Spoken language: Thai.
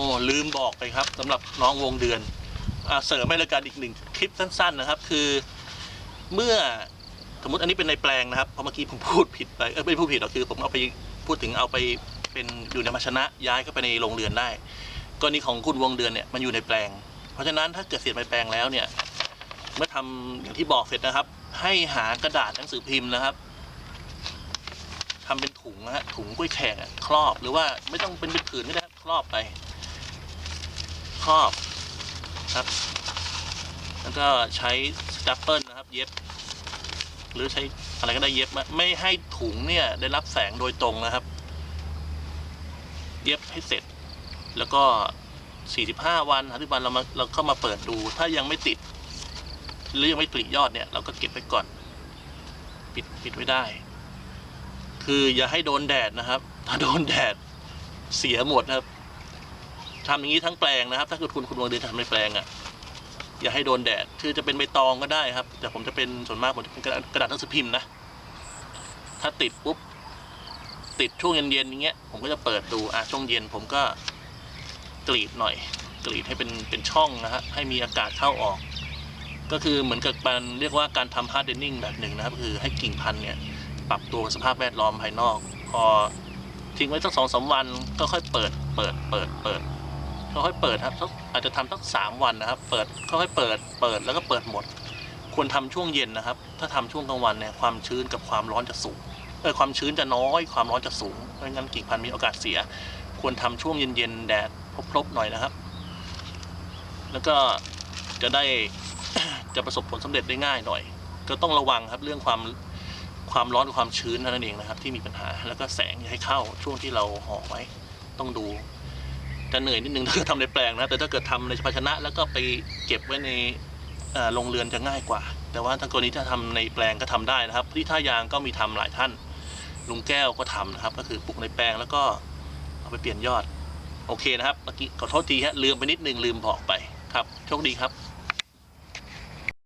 อ้ลืมบอกไปครับสำหรับน้องวงเดือนอเสริมให้รายการอีกหนึ่งคลิปสั้น ๆนะครับ คือเมื่อสมมติอันนี้เป็นในแปลงนะครับเพราะเมื่อกี้ผมพูดผิดไปเออไม่พูดผิดหรอกคือ ผมเอาไปพูดถึงเอาไปเป็นอยู่ในภาชนะย้ายเข้าไปในโรงเรือนได้กรณีของคุณวงเดือนเนี่ยมันอยู่ในแปลง เพราะฉะนั้นถ้าเกิดเสียในแปลงแล้วเนี่ยเมื่อทำอย่างที่บอกเสร็จนะครับ ให้หากระดาษหนังสือพิมพ์นะครับทำเป็นถุงนะฮะถุงกล้วยแขกครอบหรือว่าไม่ต้องเป็นเป็นผืนก็ได้ครับครอบไป ครอบครับ แล้วก็ใช้สตัปเปิลนะครับ เย็บ หรือใช้อะไรก็ได้เย็บมาไม่ให้ถุงเนี่ยได้รับแสงโดยตรงนะครับ เย็บให้เสร็จ แล้วก็ 45 วัน50วันเรามาเราเข้ามาเปิดดู ถ้ายังไม่ติด หรือยังไม่ปลียอดเนี่ย เราก็เก็บไว้ก่อน ปิดปิดไว้ได้ คืออย่าให้โดนแดดนะครับ ถ้าโดนแดดเสียหมดนะครับ ทำอย่างนี้ทั้งแปลงนะครับ ถ้าเกิดคุณคุณวงเดือนทำในแปลงอะ่ะอย่าให้โดนแดด คือจะเป็นใบตองก็ได้ครับ แต่ผมจะเป็นส่วนมากผมจะเป็นกระดาษกระดาษหนังสือพิมพ์นะ ถ้าติดปุ๊บติดช่วงเย็นๆอย่างเงี้ย ผมก็จะเปิดดูอะช่วงเย็นผมก็กรีดหน่อย กรีดให้เป็นเป็นช่องนะฮะให้มีอากาศเข้าออก ก็คือเหมือนกับการเรียกว่าการทำ hardening แบบหนึ่งนะครับ คือให้กิ่งพันธุ์เนี่ยปรับตัวกับสภาพแวดล้อมภายนอก พอทิ้งไว้สักสองสามวันก็ค่อยเปิดเปิดเปิดเปิด ค่อยๆเปิดครับอาจจะทำสักสามวันนะครับ เปิดค่อยๆเปิด เปิดแล้วก็เปิดหมด ควรทำช่วงเย็นนะครับ ถ้าทำช่วงกลางวันเนี่ยความชื้นกับความร้อนจะสูงเออความชื้นจะน้อย ความร้อนจะสูงไม่งั้นกิ่งพันธุ์มีโอกาสเสีย ควรทำช่วงเย็นๆแดดพรบๆหน่อยนะครับ แล้วก็จะได้จะประสบผลสำเร็จได้ง่ายหน่อย ก็ต้องระวังครับเรื่องความความร้อนกับความชื้นเท่านั้นเองนะครับ ที่มีปัญหาแล้วก็แสงอย่าให้เข้าช่วงที่เราห่อไว้ ต้องดู จะเหนื่อยนิดนึงถ้าเกิดทำในแปลงนะแต่ถ้าเกิดทำในภาชนะ แล้วก็ไปเก็บไว้ในโรงเรือนจะง่ายกว่า แต่ว่าถ้ากรณีถ้าทำในแปลงก็ทำได้นะครับ ที่ท่ายางก็มีทำหลายท่านลุงแก้วก็ทำนะครับ ก็คือปลูกในแปลงแล้วก็เอาไปเปลี่ยนยอด โอเคนะครับเมื่อกี้ขอโทษทีฮะลืมไปนิดนึงลืมบอกไปครับโชคดีครับ